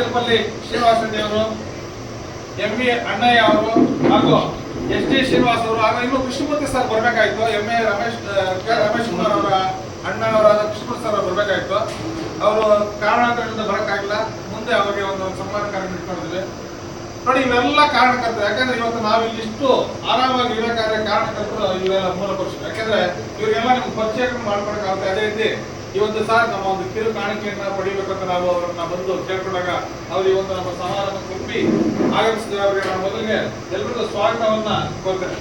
ಗಾಜಲಪಲ್ಲಿ ಶ್ರೀನಿವಾಸ ದೇವರು M A ಅಣ್ಣಯ್ಯ ಅವರು ಹಾಗೂ ಎಸ್ ಡಿ ಶ್ರೀನಿವಾಸ್ ಅವರು ಹಾಗೂ ಇನ್ನು Krishnamurthy sir ಬರಬೇಕಾಯ್ತು. M A Ramesh K. Ramesh Kumar ಅವರ ಅಣ್ಣವರಾದ ಕೃಷ್ಣಮೂರ್ತಿ ಸರ್ ಬರಬೇಕಾಯ್ತು. ಅವರು ಕಾರಣಾಂತರದಿಂದ ಬರೋಕ್ಕಾಗಿಲ್ಲ ಮುಂದೆ ಅವರಿಗೆ ಒಂದು ಸನ್ಮಾನ ಕಾರ್ಯಕ್ರಮ ಇಟ್ಕೊಂಡಿದ್ವಿ ನೋಡಿ, ಇವೆಲ್ಲ ಕಾರಣಕರ್ತರು. ಯಾಕಂದ್ರೆ ಇವತ್ತು ನಾವು ಇಲ್ಲಿಷ್ಟು ಆರಾಮಾಗಿ ಇರಬೇಕಾದ್ರೆ ಕಾರಣಕರ್ತರು ಇವೆಲ್ಲ ಮೂಲ ಪಕ್ಷ ಯಾಕಂದ್ರೆ ಇವರಿಗೆಲ್ಲ ನಿಮ್ಗೆ ಪರಿಚಯ ಮಾಡ್ಕೊಳಕ್ಕಾಗುತ್ತೆ. ಅದೇ ರೀತಿ ಇವತ್ತು ಸರ್ ನಮ್ಮ ಒಂದು ಕಿರು ಕಾಣಿಕೆಯನ್ನ ಪಡಿಬೇಕಂತ ನಾವು ಅವರನ್ನ ಬಂದು ಕೇಳ್ಕೊಂಡಾಗ ಅವ್ರು ಇವತ್ತು ನಮ್ಮ ಸಮಾರಂಭ ಕುಪ್ಪಿ ಆಗಮಿಸಿದ ಅವರಿಗೆ ನಾನು ಮೊದಲಿಗೆ ಎಲ್ರಿಗೂ ಸ್ವಾಗತವನ್ನ ಕೊಡ್ತೇನೆ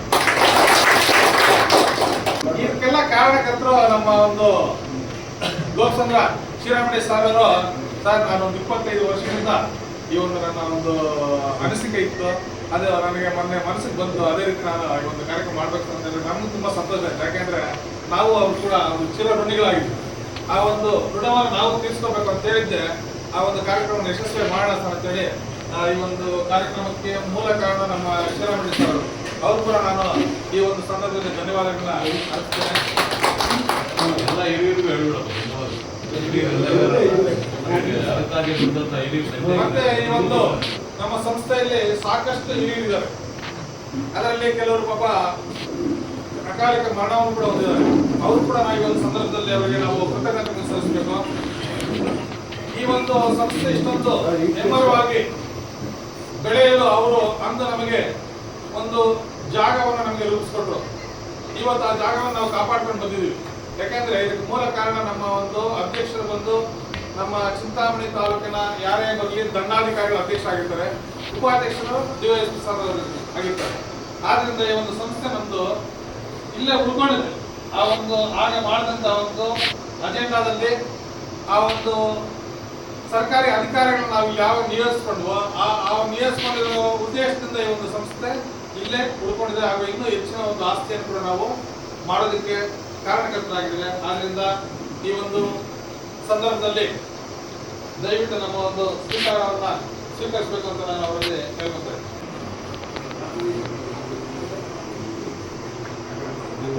ಇದಕ್ಕೆಲ್ಲ ಕಾರಣಕರ್ತರು ನಮ್ಮ ಒಂದು ಲೋಕಸಂದ್ರ ಶಿರಾಮಣಿ ಸರ್ ಅವರು ಸರ್ ಒಂದು ಇಪ್ಪತ್ತೈದು ವರ್ಷದಿಂದ ಈ ಒಂದು ನನ್ನ ಒಂದು ಅನಿಸಿಕೆ ಇತ್ತು. ಅದು ನನಗೆ ಮೊನ್ನೆ ಮನಸ್ಸಿಗೆ ಬಂತು. ಅದೇ ರೀತಿ ನಾನು ಈ ಒಂದು ಕಾರ್ಯಕ್ರಮ ಮಾಡ್ಬೇಕು ಅಂತ ಹೇಳಿದ್ರೆ ನಮಗೂ ತುಂಬಾ ಸಂತೋಷ ಆಯ್ತು. ಯಾಕೆಂದ್ರೆ ನಾವು ಅವ್ರು ಕೂಡ ಒಂದು ಚಿರ ಋಣಿಗಳಾಗಿದ್ವಿ ಆ ಒಂದು ಋಣವನ್ನು ನಾವು ತೀರಿಸ್ಕೋಬೇಕು ಅಂತ ಹೇಳಿದ್ರೆ ಆ ಒಂದು ಕಾರ್ಯಕ್ರಮ ಯಶಸ್ವಿ ಮಾಡೋಣ ಸರ್ ಅಂತೇಳಿ ಈ ಒಂದು ಕಾರ್ಯಕ್ರಮಕ್ಕೆ ಮೂಲ ಕಾರಣ ನಮ್ಮ ಶ್ರೀರಾಮಣಿ ಸರ್ ಅವರು. ಅವ್ರು ಕೂಡ ನಾನು ಈ ಒಂದು ಸಂದರ್ಭದಲ್ಲಿ ಧನ್ಯವಾದಗಳನ್ನ ಅರ್ಪಿಸ್ತೇನೆ. ಎಲ್ಲ ಹಿರಿಯರಿಗೂ ಹೇಳ್ಬಿಡೋದು. ಮತ್ತೆ ಈ ಒಂದು ನಮ್ಮ ಸಂಸ್ಥೆಯಲ್ಲಿ ಸಾಕಷ್ಟು ಹಿರಿಯರಿದ್ದಾರೆ. ಅದರಲ್ಲಿ ಕೆಲವರು ಪಾಪ ಅಕಾಲಿಕ ಮರಣವನ್ನು ಕೂಡ ಹೊಂದಿದ್ದಾರೆ. ಅವರು ಕೂಡ ನಾವು ಈ ಒಂದು ಸಂದರ್ಭದಲ್ಲಿ ಅವರಿಗೆ ನಾವು ಕೃತಜ್ಞತೆ ಸಲ್ಲಿಸಬೇಕು. ಈ ಒಂದು ಸಂಸ್ಥೆ ಇಷ್ಟೊಂದು ಹೆಮ್ಮರವಾಗಿ ಬೆಳೆಯಲು ಅವರು ಅಂದು ನಮಗೆ ಒಂದು ಜಾಗವನ್ನು ನಮಗೆ ರೂಪಿಸ್ಕೊಟ್ರು. ಇವತ್ತು ಆ ಜಾಗವನ್ನು ನಾವು ಕಾಪಾಡ್ಕೊಂಡು ಬಂದಿದ್ದೀವಿ. ಯಾಕಂದ್ರೆ ಇದಕ್ಕೆ ಮೂಲ ಕಾರಣ ನಮ್ಮ ಒಂದು ಅಧ್ಯಕ್ಷರು ಬಂದು ನಮ್ಮ ಚಿಂತಾಮಣಿ ತಾಲೂಕಿನ ಯಾರೇ ಬರಲಿ ದಂಡಾಧಿಕಾರಿಗಳು ಅಧ್ಯಕ್ಷ ಆಗಿರ್ತಾರೆ, ಉಪಾಧ್ಯಕ್ಷರು ಡಿವೈಎಸ್ಪಿ ಸರ್ ಆಗಿರ್ತಾರೆ. ಆದ್ರಿಂದ ಈ ಒಂದು ಸಂಸ್ಥೆ ನಮ್ಮದು ಇಲ್ಲೇ ಉಳ್ಕೊಂಡಿದೆ. ಆ ಒಂದು ಆಗ ಮಾಡಿದಂತ ಒಂದು ಅಜೆಂಡಾದಲ್ಲಿ ಆ ಒಂದು ಸರ್ಕಾರಿ ಅಧಿಕಾರಿಗಳನ್ನ ನಾವು ಯಾವಾಗ ನಿಯೋಜಿಸ್ಕೊಂಡ್ವೋ, ಆ ಆ ನಿಯೋಜಿಸ್ಕೊಂಡಿರೋ ಉದ್ದೇಶದಿಂದ ಈ ಒಂದು ಸಂಸ್ಥೆ ಇಲ್ಲೇ ಉಳ್ಕೊಂಡಿದೆ ಹಾಗೂ ಇನ್ನೂ ಹೆಚ್ಚಿನ ಒಂದು ಆಸ್ತಿಯನ್ನು ಕೂಡ ನಾವು ಮಾಡೋದಕ್ಕೆ ಕಾರಣಕರ್ತರಾಗಿದ್ದೇವೆ. ಆದ್ರಿಂದ ಈ ಒಂದು ಸಂದರ್ಭದಲ್ಲಿ ದಯವಿಟ್ಟು ನಮ್ಮ ಒಂದು ಸ್ವೀಕಾರವನ್ನು ಸ್ವೀಕರಿಸಬೇಕು ಅಂತ ನಾನು ಅವರಲ್ಲಿ ಕೇಳ್ಕೊತಾ ವಾಟರ್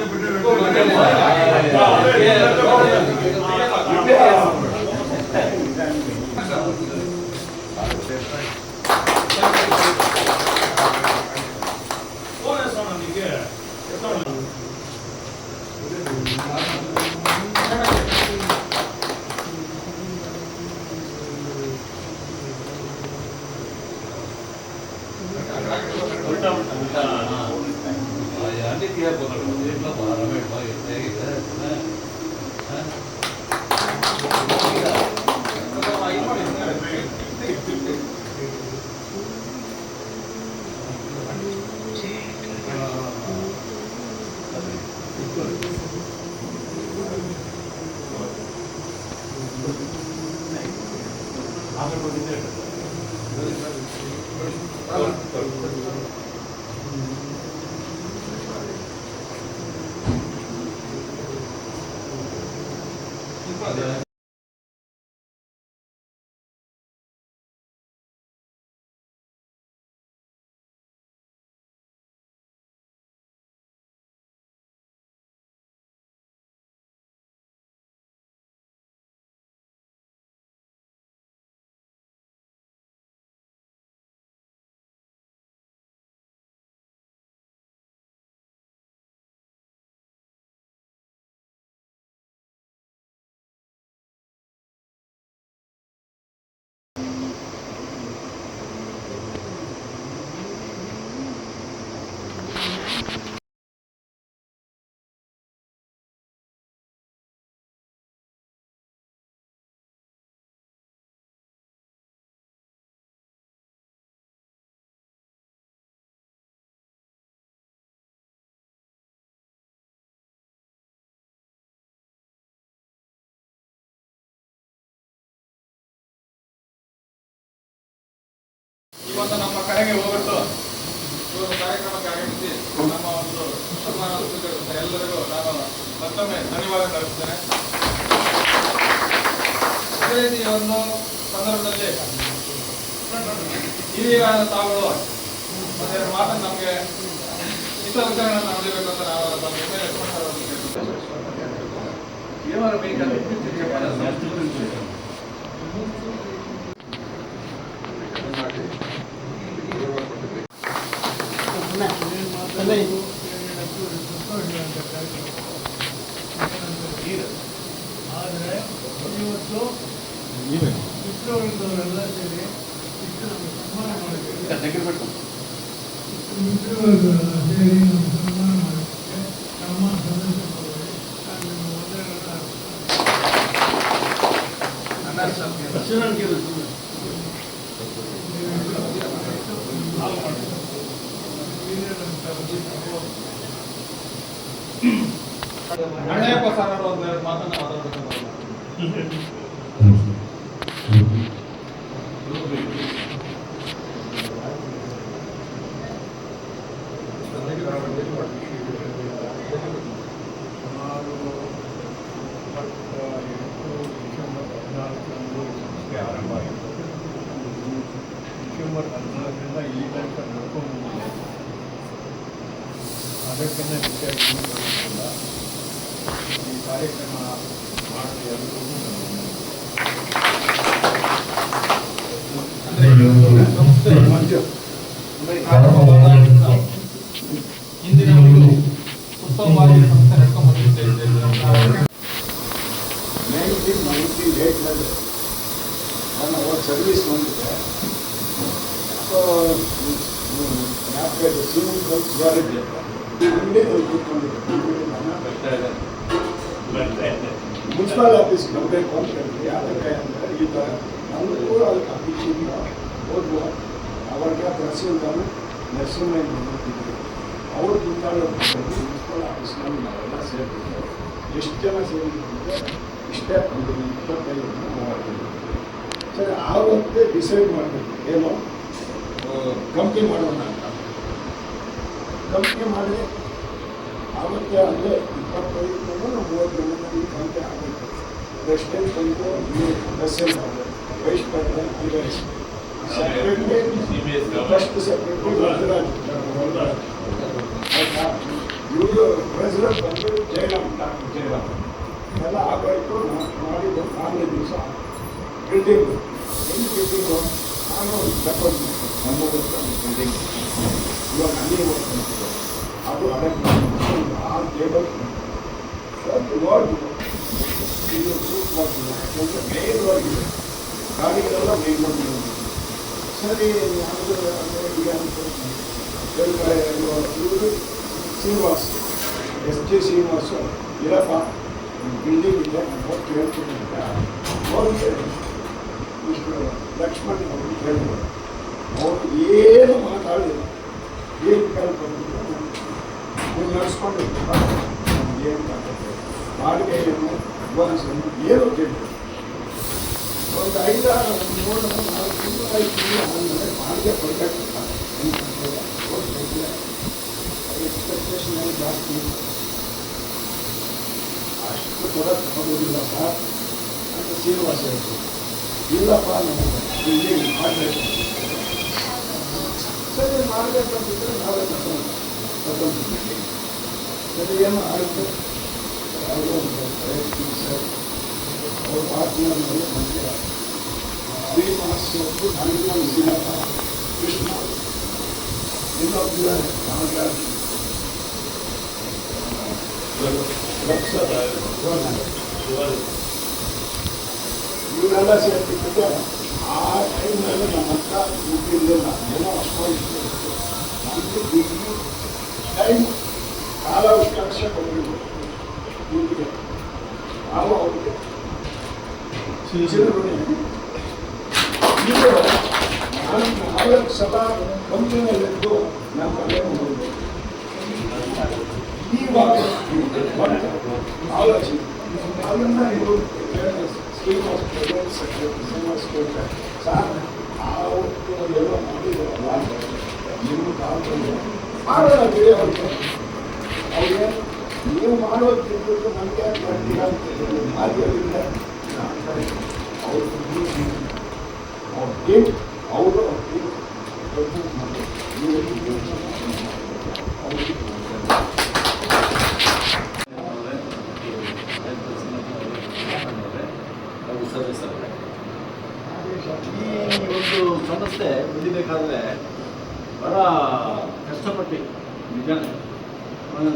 Yeah, yeah, yeah. ಆ, ಯಾಕೆ ಕೇಳಕ್ ಹೋಗಲ್ಲ? ಇರ್ಲಪ್ಪ, ರಮೇಶ್ ಬಾ, ಎಷ್ಟು ಹೇಗಿದೆ? ಹಾ? ಈ ಒಂದು ನಮ್ಮ ಕಡೆಗೆ ಹೋಗ್ಬಿಟ್ಟು ಈ ಕಾರ್ಯಕ್ರಮಕ್ಕೆ ಆಗಮಿಸಿ ನಮ್ಮ ಒಂದು ಸನ್ಮಾನ ಎಲ್ಲರಿಗೂ ನಾನು ಮತ್ತೊಮ್ಮೆ ಧನ್ಯವಾದ ಕಳಿಸ್ತೇನೆ ಅದೇ ರೀತಿ ಒಂದು ಸಂದರ್ಭದಲ್ಲಿ ಹಿರಿಯರಾದ ತಾವುಗಳು ಒಂದೆರಡು ಮಾತನ್ನು ನಮಗೆ ವಿಚಾರಗಳನ್ನು ನುಡಿಬೇಕು ಅಂತ ನಾವು ನಮ್ಮ ಎಂ ಎಲ್ ಲಕ್ಷ್ಮಣ ಸರ್ ಅವರನ್ನು ಕೇಳ್ಕೊಳ್ತೇವೆ. ಏನಾರ ಬೇಕಾದ್ರೆ ಇತ್ತೀಚೆಗೆ ಜಾಸ್ತಿ ಆದರೆ ಇವತ್ತು ಮಿತ್ರವರ್ಗದವರೆಲ್ಲ ಸೇರಿ ಇಷ್ಟು ನಮಗೆ ಸನ್ಮಾನ ಮಾಡಬೇಕು ಸೇರಿ ನಮಗೆ ಸನ್ಮಾನ ಮಾಡೋದಕ್ಕೆ ನಮ್ಮ ಸದಸ್ಯರು ನಾನು ನಿಮ್ಮ ವಂದನೆಗಳನ್ನ ಅರ್ಪಿಸ್ತೇನೆ. ಹಿರಿಯರಂತ ಒಂದು ಅಣ್ಣಯ್ಯಪ್ಪ ಸರ್ ಅವರು ಒಂದೆರಡು ಮಾತನ್ನು ಮಾತಾಡಬೇಕು. ಒಂದು ಸಂಸ್ಥೆ ಪ್ರಾರಂಭವಾದಾಗಿಂದ ಇಂದಿನವರೆಗೂ ಉತ್ತಮವಾಗಿ ಸಂಸ್ಥೆ ನಡ್ಕೊಂಡು ಬಂದಿದೆ ನೈನ್ಟೀನ್ ನೈಂಟಿ ಏಟ್ನಲ್ಲಿ ನನ್ನ ಒಂದು ಸರ್ವಿಸ್ ಬಂದಿದೆ ಸೊ ಜ್ಞಾಪಕ ಇದೆ ಸೀಮಂತ್ ಕಲ್ಸ್ ಯಾರಿದೆ ಅಂಗಡಿಯಲ್ಲಿ ಕೂತ್ಕೊಂಡಿದ್ದೆ ಮುನ್ಸಿಪಲ್ ಆಫೀಸ್ ಬರಬೇಕು ಅಂತ ಹೇಳಿದ್ವಿ ಅದಕ್ಕೆ ತಹಸೀಲ್ದಾರ್ ನರಸಿಂಹಯ್ಯ ಬಂದಿದ್ದರು. ಅವರು ಗುಂಪಾಳು ಮುನ್ಸಿಪಲ್ ಆಫೀಸ್ನಲ್ಲಿ ನಾವೆಲ್ಲ ಸೇರ್ತಿದ್ದೇವೆ ಎಷ್ಟು ಜನ ಸೇರಿದ್ರೆ ಇಷ್ಟೇ ಒಂದು ಇಪ್ಪತ್ತೈದು ಮೂವತ್ತು ಸರಿ, ಆವತ್ತೇ ಡಿಸೈಡ್ ಮಾಡಬೇಕು. ಏನು? ಕಂಪ್ನಿ ಮಾಡೋಣ ಅಂತ. ಕಂಪ್ನಿ ಮಾಡಿ ಆವತ್ತೇ ಅಂದರೆ ಇಪ್ಪತ್ತೈದು ಜನ ಮೂವತ್ತು ಜನ ಈ ಕಂಪ್ನಿ ಆಗಬೇಕು ಪ್ರೆಸಿಡೆಂಟ್ ಬಂದು ಆಗಬೇಕು ವೈಸ್ ಪ್ರೆಸಿಡೆಂಟ್ ಅಂದರೆ secretary first secretary Varadaraj Varadaraj ಆಯ್ತಾ ಇವರು ಪ್ರೆಸಿಡೆಂಟ್ ಬಂದು ಜಯರಾಮ್ ಡಾಕ್ಟರ್ ಜಯರಾಮ್ ಎಲ್ಲ ಆಗೋಯ್ತು ಮಾಡಿದ್ದು ಮಾರನೇ ದಿವಸ ಬಿಲ್ಡಿಂಗ್ ಎಲ್ಲಿ ಬಿಲ್ಡಿಂಗು ನಾನು ತಗೊಂಡು ನಮ್ಮೂರ ಬಿಲ್ಡಿಂಗ್ ಇವಾಗ ಅಲ್ಲಿ ಹೋಗ್ತಿದ್ದೆ ಅದು ಅದಕ್ಕೆ ಆರು ಟೇಬಲ್ ಅದು ನೋಡ್ಬೋದು ಇದು ಸೂಟ್ ಮಾಡ್ತಿಲ್ಲ ಯಾಕಂದರೆ ಮೇಲ್ವರೆಗಿದೆ ಗಾಡಿಗಳೆಲ್ಲ ಮೇಲ್ ಮಾಡ್ತಿಲ್ಲ ಸರಿ ಯಾವುದು ಅಂದರೆ ಶ್ರೀನಿವಾಸ್ ಎಸ್ ಜಿ ಶ್ರೀನಿವಾಸು ಇರಪ್ಪ ಬಿಲ್ಡಿಂಗ್ ಇದೆ ಹೋಗಿ ಕೇಳ್ತೀನಿ ಅಂತ. ಅವ್ರಿಗೆ ಇಷ್ಟು ಲಕ್ಷ್ಮಣ್ ಅವರು ಕೇಳಿದ್ರು ಅವರು ಏನು ಮಾತಾಡಲಿಲ್ಲ. ಏನು ಕೇಳ್ಕೊಂಡು ನೀವು ನಡೆಸ್ಕೊಂಡು ಏನು ಮಾತಾಡ್ತಾರೆ ಬಾಡಿಗೆ ಏನು ಅಡ್ವಾನ್ಸ್ ಏನು ಏನು ಕೇಳಿದ್ರು? ಒಂದು ಐದಾರು ಮೂರು ನಾಲ್ಕು ತಿಂಗಳು ತಿಂಗಳು ಜಾಸ್ತಿ ಅಷ್ಟು ಕೊಡೋಕ್ಕೆ ಆಗೋದಿಲ್ಲಪ್ಪ ಅಂತ ಶ್ರೀನಿವಾಸ ಹೇಳಿದ್ರು ಇಲ್ಲಪ್ಪ ಇಲ್ಲಿ ಮಾಡಬೇಕು ಸರಿ ಮಾಡಬೇಕಂತಿದ್ರೆ ನಾವೇ ತಗೊಂಡು ತಗೊಂಡಿದ್ದೀವಿ ಸರಿ ಏನು ಆಯಿತು ಯಾವುದೋ ಸರ್ ಅವ್ರ ಪಾರ್ಟ್ನರ್ ಮೇಲೆ ಮಂತ್ರಿ ಶ್ರೀನಿವಾಸ್ ಹನುಮಾನ್ ದಿನಪ್ಪ ಕೃಷ್ಣ ಇನ್ನೊಬ್ಬ ನಾಗರಾಜ್ ಇವರೆಲ್ಲ ಸೇರ್ತಿದ್ದೆ ಆ ಟೈಮ್ನಲ್ಲಿ ನಮ್ಮ ಹತ್ರ ದುಡ್ಡಿರಲಿಲ್ಲ ಏನೋ ಅಷ್ಟೊಂದು ನಮಗೆ ದುಡ್ಡು ಟೈಮ್ ಕಾಲಾವಕಾಶ ಕೊಡಬೇಕು ದುಡ್ಡಿಗೆ ನಾವು ಅವ್ರಿಗೆ ನಾನು ನಾಲ್ಕು ಸಲ ಹೋಗಿದ್ದೆ ಇವಾಗ ಆಲೋಚನೆ ಅದನ್ನ ಇವರು ಶ್ರೀನಿವಾಸ ಆಫ್ ಶ್ರೀನಿವಾಸ ಕೊಟ್ಟರೆ ಸಾರ್ ಆವತ್ತು ಎಲ್ಲ ಮಾಡಿದ್ರಲ್ಲ ನಿಮ್ಮ ಕಾಲದಲ್ಲಿ ಮಾಡೋಣ ಬಿಡಿ ಅವ್ರಿಗೆ ಅವ್ರಿಗೆ ನೀವು ಮಾಡೋದು ತಿಳ್ಬಿಟ್ಟು ನನಗೆ ಯಾಕೆ ಮಾಡ್ತೀರಾ ಅಂತ ಹೇಳಿ ಮಾಧ್ಯಮದಿಂದ ಅವರು ಅವ್ರ ಟೀಮ್ ಅವರು ಅವ್ರ ಟೀಮ್ ಈ ಒಂದು ಸಮಸ್ಯೆ ಬೆಳಿಬೇಕಾದ್ರೆ ಬಹಳ ಕಷ್ಟಪಟ್ಟು ನಿಜ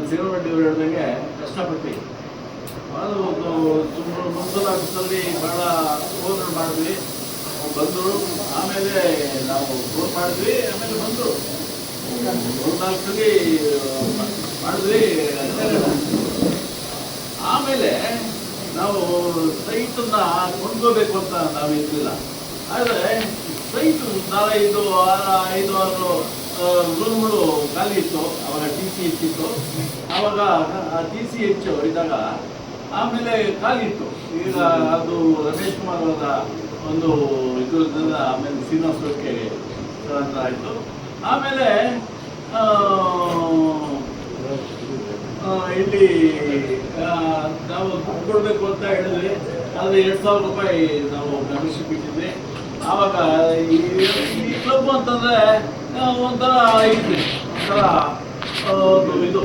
ಸಿಗರಮಡ್ಡಿ ಅವರು ಹೇಳ್ದಂಗೆ ಕಷ್ಟಪಟ್ಟು ಅದು ಒಂದು ಸುಮಾರು ಮುಂದಿನ ಬಹಳ ಫೋನ್ ಮಾಡಿದ್ವಿ ಬಂದರು ಆಮೇಲೆ ನಾವು ಫೋನ್ ಮಾಡಿದ್ವಿ, ಆಮೇಲೆ ಬಂದರು ಮೂರ್ನಾಲ್ಕು ಸರಿ ಮಾಡಿದ್ವಿ. ಆಮೇಲೆ ನಾವು ಸೈಟನ್ನ ಕೊಂಡ್ಕೋಬೇಕು ಅಂತ ನಾವು ಇರ್ಲಿಲ್ಲ ಆದರೆ ಸೈಟ್ ನಾಲ್ಕೈದು ಆರು, ಐದು ಆರು ರೂಮ್ಗಳು ಖಾಲಿ ಇತ್ತು ಅವಾಗ ಟಿ ಸಿ ಎಚ್ ಇತ್ತು ಆವಾಗ ಟಿ ಸಿ ಎಚ್ ಇದ್ದಾಗ ಆಮೇಲೆ ಖಾಲಿ ಇತ್ತು. ಈಗ ಅದು ರಮೇಶ್ ಕುಮಾರ್ ಅವರ ಒಂದು ಇದರಿಂದ ಆಮೇಲೆ ಶ್ರೀನಿವಾಸ ಸ್ಥಳಾಂತರ ಆಯಿತು. ಆಮೇಲೆ ಇಲ್ಲಿ ನಾವು ದುಡ್ಡು ಕೊಡಬೇಕು ಅಂತ ಹೇಳಿದ್ವಿ. ಆದರೆ ಎರಡು ಸಾವಿರ ರೂಪಾಯಿ ನಾವು ಮೆಂಬರ್ಶಿಪ್ ಇಟ್ಟಿದ್ವಿ. ಆವಾಗ ಈ ಕ್ಲಬ್ ಅಂತಂದರೆ ಒಂಥರ ಇದ್ವಿ. ಒಂಥರ ಇದು.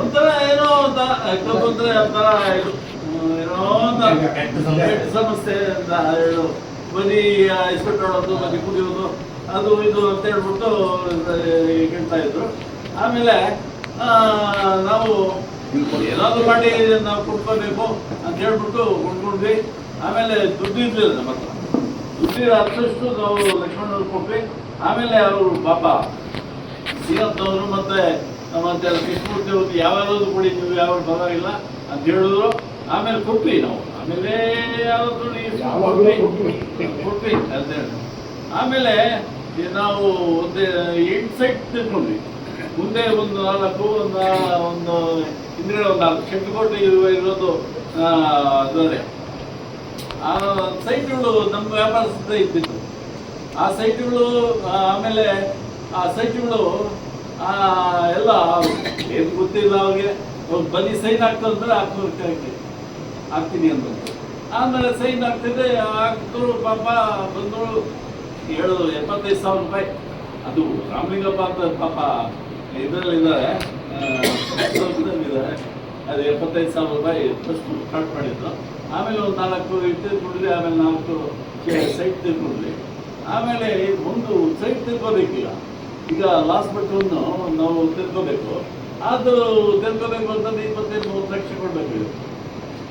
ಒಂಥರ ಏನೋ ಒಂಥರ ಕ್ಲಬ್ ಅಂದರೆ ಒಂಥರ ಇದು. ಹ್ಮ್, ಏನೋ ಒಂಥರ ಕೆಟ್ಟ ಸಮಸ್ಯೆ ಅಂತ ಹೇಳು ಬರೀ ಇಸ್ಪೆಟ್ ಮಾಡೋದು ಬರೀ ಕುಡಿಯೋದು ಅದು ಇದು ಅಂತ ಹೇಳ್ಬಿಟ್ಟು ಹೇಳ್ತಾ ಇದ್ರು. ಆಮೇಲೆ ನಾವು ಏನಾದ್ರು ಮಾಡಿ ನಾವು ಕೊಡ್ಕೋಬೇಕು ಅಂತ ಹೇಳ್ಬಿಟ್ಟು ಕೊಂಡ್ಕೊಂಡ್ವಿ ಆಮೇಲೆ ದುಡ್ಡು ಇರ್ಲಿಲ್ಲ ನಮ್ಮ ಹತ್ರ. ದುಡ್ಡಿರ ಅಷ್ಟು ನಾವು ಲಕ್ಷ್ಮಣವ್ರು ಕೊಟ್ವಿ. ಆಮೇಲೆ ಅವರು ಪಾಪ ಶ್ರೀರಂತವರು ಮತ್ತೆ ನಮ್ಮ ಕೃಷ್ಣಮೂರ್ತಿ ಅವ್ರಿಗೆ ಯಾವ್ಯಾವ್ದು ಕೊಡಿ ನೀವು ಯಾವ ಪರವಾಗಿಲ್ಲ ಅಂತ ಹೇಳಿದ್ರು. ಆಮೇಲೆ ಕೊಟ್ವಿ ನಾವು. ಆಮೇಲೆ ಯಾವಾಗಲೂ ಕೊಟ್ವಿ. ಕೊಟ್ವಿ. ಅಂತ ಆಮೇಲೆ ನಾವು ಒಂದು ಎಂಟು ಸೈಟ್ ತಿಳ್ಕೊಂಡ್ವಿ ಮುಂದೆ ಒಂದು ನಾಲ್ಕು ಒಂದು ಒಂದು ಹಿಂದ್ಗಡೆ ಒಂದು ನಾಲ್ಕು. ಶೆಡ್ ಕೊಟ್ಟು ಇರುವ ಇರೋದು ಅದೇ ಆ ಸೈಟ್ಗಳು ನಮ್ಮ ವ್ಯಾಪಾರದಿಂದ ಇದ್ದಿತ್ತು ಆ ಸೈಟ್ಗಳು ಆಮೇಲೆ ಆ ಸೈಟ್ಗಳು ಆ, ಎಲ್ಲ ಏನು ಗೊತ್ತಿಲ್ಲ ಅವ್ರಿಗೆ. ಅವ್ರು ಬನ್ನಿ ಸೈನ್ ಹಾಕ್ತಂದ್ರೆ ಹಾಕ್ಬೇಕು ಹಾಕ್ತೀನಿ ಅಂತ ಆಮೇಲೆ ಸೈನ್ ಆಗ್ತಿದ್ದೆ ಹಾಕಿದ್ರು, ಪಾಪ ಬಂದೋಳು ಏಳು, ಎಪ್ಪತ್ತೈದು ಸಾವಿರ ರೂಪಾಯಿ. ಅದು ರಾಮಲಿಂಗಪ್ಪ ಅಂತ ಪಾಪ ಇದರಲ್ಲಿ ಇದ್ದಾರೆ ಇದ್ದಾರೆ ಅದು ಎಪ್ಪತ್ತೈದು ಸಾವಿರ ರೂಪಾಯಿ ಫಸ್ಟ್ ಸ್ಟಾರ್ಟ್ ಮಾಡಿದ್ದು. ಆಮೇಲೆ ಒಂದು ನಾಲ್ಕು ತಿಳ್ಕೊಂಡ್ವಿ ಆಮೇಲೆ ನಾಲ್ಕು ಸೈಟ್ ತಿರ್ಕೊಂಡ್ರಿ ಆಮೇಲೆ ಒಂದು ಸೈಟ್ ತಿರ್ಕೋಬೇಕಿಲ್ಲ. ಈಗ ಲಾಸ್ಟ್ ಬಟ್ಟನ್ನು ನಾವು ತಿರ್ಕೋಬೇಕು. ಅದು ತಿರ್ಕೋಬೇಕು ಅಂತಂದ್ರೆ ಇಪ್ಪತ್ತೈದು, ಮೂವತ್ತು ಲಕ್ಷ ಕೊಡಬೇಕು.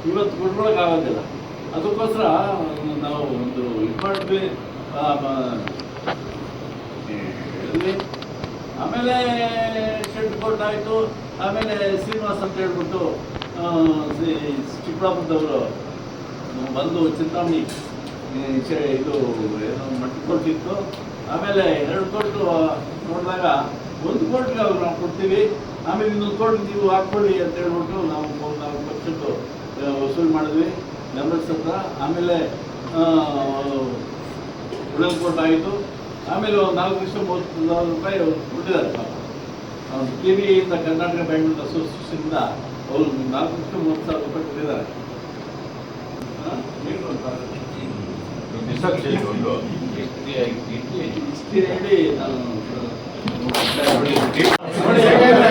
ಇವತ್ತು ಕೊಟ್ಕೊಳಕ್ ಆಗೋದಿಲ್ಲ. ಅದಕ್ಕೋಸ್ಕರ ನಾವು ಒಂದು ಇದು ಆಮೇಲೆ ಶೆಡ್ ಕೊಟ್ಟಾಯಿತು ಆಮೇಲೆ ಶ್ರೀನಿವಾಸ್ ಅಂತ ಹೇಳ್ಬಿಟ್ಟು ಚಿಕ್ಕಬಳ್ಳಾಪುರದವರು ಬಂದು ಚಿಂತಾಮಣಿ ಇದು ಏನೋ ಮಟ್ಟ ಕೊಟ್ಟಿತ್ತು ಆಮೇಲೆ ಎರಡು ಕೋಟು ನೋಡಿದಾಗ ಒಂದು ಕೋಟಿಗೆ ಅವ್ರು ನಾವು ಕೊಡ್ತೀವಿ. ಆಮೇಲೆ ಇನ್ನೊಂದು ಕೋಟಿ ನೀವು ಹಾಕ್ಕೊಳ್ಳಿ ಅಂತ ಹೇಳ್ಬಿಟ್ಟು ನಾವು ಲಕ್ಷದ್ದು ಆ, ವಸೂಲು ಮಾಡಿದ್ವಿ. ನೆಂಬರ್ಸ್ ಹತ್ರ ಆಮೇಲೆ ಉಡಲ್ ಕೋರ್ಟ್ ಆಯಿತು ಆಮೇಲೆ ಒಂದು ನಾಲ್ಕು ಲಕ್ಷ ಮೂವತ್ತು ಸಾವಿರ ರೂಪಾಯಿ ಕೊಟ್ಟಿದ್ದಾರೆ ಅವ್ರು ಕೆ ಬಿ ಇಂದ ಕರ್ನಾಟಕ ಬ್ಯಾಂಕ್ ಅಸೋಸಿಯೇಷನ್ನಿಂದ ಅವರು ನಾಲ್ಕು ಲಕ್ಷ ಮೂವತ್ತು ಸಾವಿರ ರೂಪಾಯಿ ಕೊಟ್ಟಿದ್ದಾರೆ. ಹೇಳಿ ನಾನು ನೋಡಿ, ಯಾಕಂದ್ರೆ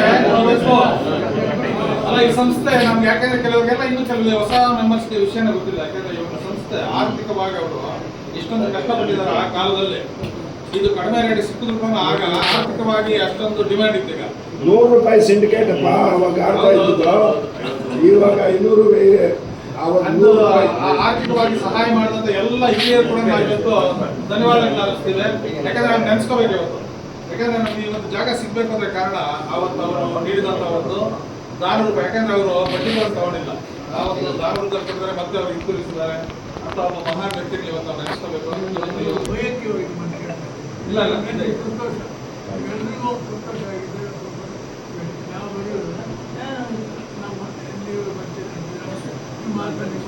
ಅಲ್ಲ ಈ ಸಂಸ್ಥೆ ನಮ್ಗೆ ಯಾಕಂದ್ರೆ ಕೆಲವರಿಗೆಲ್ಲ ಇನ್ನೂ ಕೆಲವು ಹೊಸ ಮೆಂಬರ್ಸ್ಗೆ ವಿಷಯನೇ ಗೊತ್ತಿಲ್ಲ. ಯಾಕಂದ್ರೆ ಇವಾಗ ಸಂಸ್ಥೆ ಆರ್ಥಿಕವಾಗಿ ಅವರು ಇಷ್ಟೊಂದು ಕಷ್ಟಪಟ್ಟಿದ್ದಾರೆ ಆ ಕಾಲದಲ್ಲಿ. ಇದು ಕಡಿಮೆ ರೇಟ್ ಸಿಕ್ಕಿದ್ರು ಕೂಡ ಆಗ ಆರ್ಥಿಕವಾಗಿ ಅಷ್ಟೊಂದು ಡಿಮ್ಯಾಂಡ್ ಇತ್ತು ಈಗ ನೂರು ರೂಪಾಯಿ ಸಿಂಡಿಕೇಟ್ ಅಪ್ಪ ಅವಾಗ ಆಡ್ತಾ ಇದ್ದಿದ್ದು. ಇವಾಗ ಐನೂರು ಅವಾಗ ಅದು ನೂರು ಆ- ಆರ್ಥಿಕವಾಗಿ ಸಹಾಯ ಮಾಡಿದಂತ ಎಲ್ಲ ಹಿರಿಯರು ಕೂಡ ನಾವು ಇವತ್ತು ಧನ್ಯವಾದಗಳು ಅರ್ಪಿಸ್ತೇವೆ ಯಾಕಂದ್ರೆ ನಾವು ನೆನ್ಸ್ಕೋಬೇಕು ಇವತ್ತು. ಯಾಕಂದ್ರೆ ನಮ್ಗೆ ಈ ಒಂದು ಜಾಗ ಸಿಗ್ಬೇಕು ಅಂದ್ರೆ ಕಾರಣ ಅವತ್ತು ಅವರು ನೀಡಿದಂತ ಒಂದು ನಾನೂರು ರೂಪಾಯಿ ಯಾಕಂದ್ರೆ ಅವರು ಬಡ್ಡಿಗಳು ತಗೊಂಡಿಲ್ಲ. ಆ ಒಂದು ಕೊಟ್ಟಿದ್ದಾರೆ ಮತ್ತೆ ಅವ್ರು ಹಿಂತಿರುಗಿಸಿದ್ದಾರೆ. ಅಂತ ಒಬ್ಬ ಮಹಾನ್ ವ್ಯಕ್ತಿಗಳು ಇವತ್ತು ನಾವು ನೆನೆಸ್ಕೋಬೇಕು ಇಲ್ಲ ಇಲ್ಲ ಇಲ್ಲ. ಇದೆ. ಸಂತೋಷ. ಎಲ್ರಿಗೂ ಸಂತೋಷ ಆಗಿದೆ. ನಾವು ನಮ್ಮ ನೀವು ಬರ್ತೀರಾ ಮಾತಲ್ಲಿ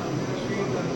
ಶ್ರೀಧರ್